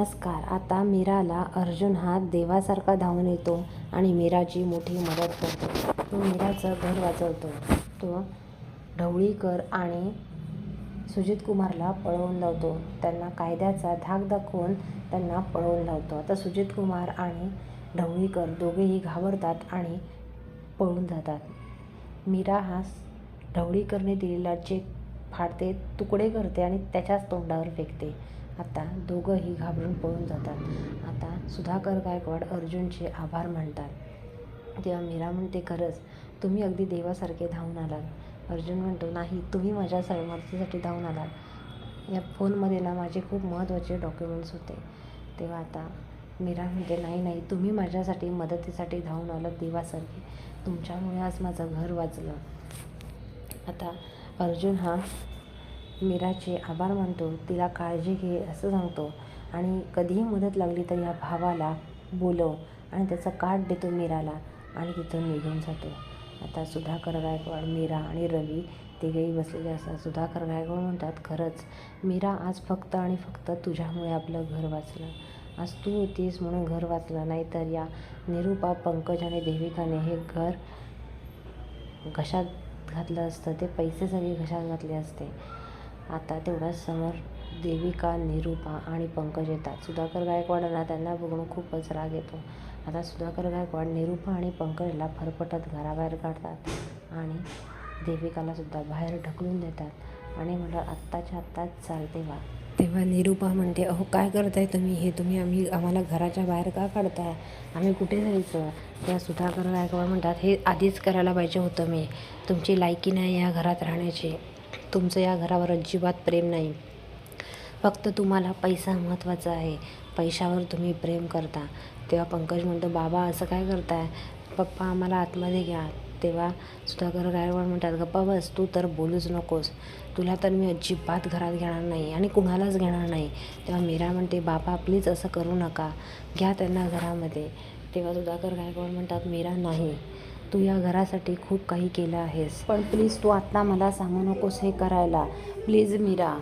नमस्कार. आता मीराला अर्जुन हा देवासारखा धावून येतो आणि मीराची मोठी मदत करतो. तो मीराचं घर वाचवतो. तो ढवळीकर आणि सुजित कुमारला पळवून लावतो. त्यांना कायद्याचा धाक दाखवून त्यांना पळवून लावतो. आता सुजित कुमार आणि ढवळीकर दोघेही घाबरतात आणि पळून जातात. मीरा हा ढवळीकरने दिलेला चेक फाडते तुकडे करते आणि त्याच्याच तोंडावर फेकते. आता दोघंही घाबरून पळून जातात. आता सुधाकर गायकवाड अर्जुनचे आभार मानतात. तेव्हा मीरा म्हणते खरंच तुम्ही अगदी देवासारखे धावून आलात. अर्जुन म्हणतो नाही तुम्ही माझ्या मदतीसाठी धावून आलात. या फोनमध्ये ना माझे खूप महत्त्वाचे डॉक्युमेंट्स होते. तेव्हा आता मीरा म्हणते नाही नाही तुम्ही माझ्यासाठी मदतीसाठी धावून आलात देवासारखे. तुमच्यामुळे आज माझं घर वाचलं. आता अर्जुन हा मीराचे आभार मानतो तिला काळजी घे असं सांगतो. आणि कधीही मदत लागली तर या भावाला बोलव आणि त्याचा काठ देतो मीराला आणि तिथून निघून जातो. आता सुधाकर गायकवाड मीरा आणि रवी तिघेही बसलेले असतात. सुधाकर गायकवाड म्हणतात खरंच मीरा आज फक्त आणि फक्त तुझ्यामुळे आपलं घर वाचलं. आज तू होतीस म्हणून घर वाचलं. नाही तर या निरूपा पंकज आणि देविकाने हे घर घशात घातलं असतं? ते पैसे सगळे घशात घातले असते? आता तेवढ्याच समोर देविका निरूपा आणि पंकज येतात. सुधाकर गायकवाडांना त्यांना बघून खूपच राग येतो. आता सुधाकर गायकवाड निरूपा आणि पंकजला फरफटत घराबाहेर काढतात आणि देविकालासुद्धा बाहेर ढकलून देतात आणि म्हटलं आत्ताच्या आत्ताच चालते वा तेव्हा निरूपा म्हणते अहो काय करताय तुम्ही? हे तुम्ही आम्ही आम्हाला घराच्या बाहेर का काढताय? आम्ही कुठे जायचं? त्या सुधाकर गायकवाड म्हणतात हे आधीच करायला पाहिजे होतं मी. तुमची लायकी नाही या घरात राहण्याची. तुमचं या घरावर अजिबात प्रेम नाही. फक्त तुम्हाला पैसा महत्त्वाचा आहे. पैशावर तुम्ही प्रेम करता. तेव्हा पंकज म्हणतो बाबा असं काय करताय? पप्पा आम्हाला आतमध्ये घ्या. तेव्हा सुधाकर गायकवाड म्हणतात गप्पा बस तू तर बोलूच नकोस. तुला तर मी अजिबात घरात घेणार नाही आणि कुणालाच घेणार नाही. तेव्हा मीरा म्हणते बाबा प्लीज असं करू नका. घ्या त्यांना घरामध्ये. तेव्हा सुधाकर गायकवाड म्हणतात मीरा नाही. तू या घरासाठी खूप काही केलं आहेस. पण प्लीज तू आत्ता मला सांगू नकोस हे करायला. प्लीज मीरा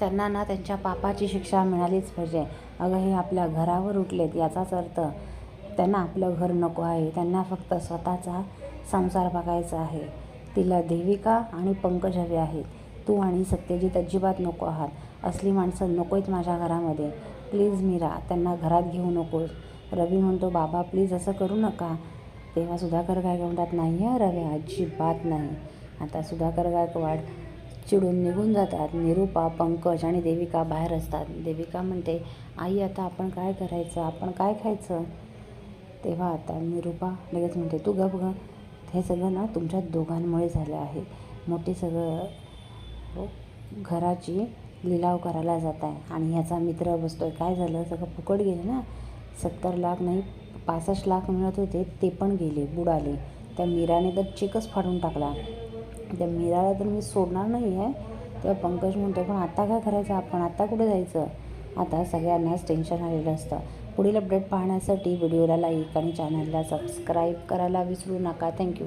त्यांना ना त्यांच्या पापाची शिक्षा मिळालीच पाहिजे. अगं हे आपल्या घरावर उठलेत याचाच अर्थ त्यांना आपलं घर नको आहे. त्यांना फक्त स्वतःचा संसार बघायचा आहे. तिला देविका आणि पंकज हवे आहेत. तू आणि सत्यजित अजिबात नको आहात. असली माणसं नको आहेत माझ्या घरामध्ये. प्लीज मीरा त्यांना घरात घेऊ नकोस. रवी म्हणतो बाबा प्लीज असं करू नका. तेव्हा सुधाकर गायकवाडात म्हणतात नाही आहे रव्या अजिबात नाही. आता सुधाकर गायकवाड चिडून निघून जातात. निरूपा पंकज आणि देविका बाहेर असतात. देविका म्हणते आई आता आपण काय करायचं? आपण काय खायचं? तेव्हा आता निरूपा लगेच म्हणते तू गप ग. हे सगळं ना तुमच्या दोघांमुळे झालं आहे. मोठी सगळं हो, घराची लिलाव करायला जात आहे आणि ह्याचा मित्र बसतो आहे काय झालं? सगळं फुकट गेलं ना? सत्तर लाख नाही पासष्ट लाख मिळत होते ते पण गेले बुडाले. त्या मीराने तर चेकच फाडून टाकला. त्या मीराला तर मी सोडणार नाही आहे. तेव्हा पंकज म्हणतो पण आता काय करायचं? आपण आता कुठे जायचं? आता सगळ्यांनाच टेन्शन आलेलं असतं. पुढील अपडेट पाहण्यासाठी व्हिडिओला लाईक आणि चॅनलला सबस्क्राईब करायला विसरू नका. थँक्यू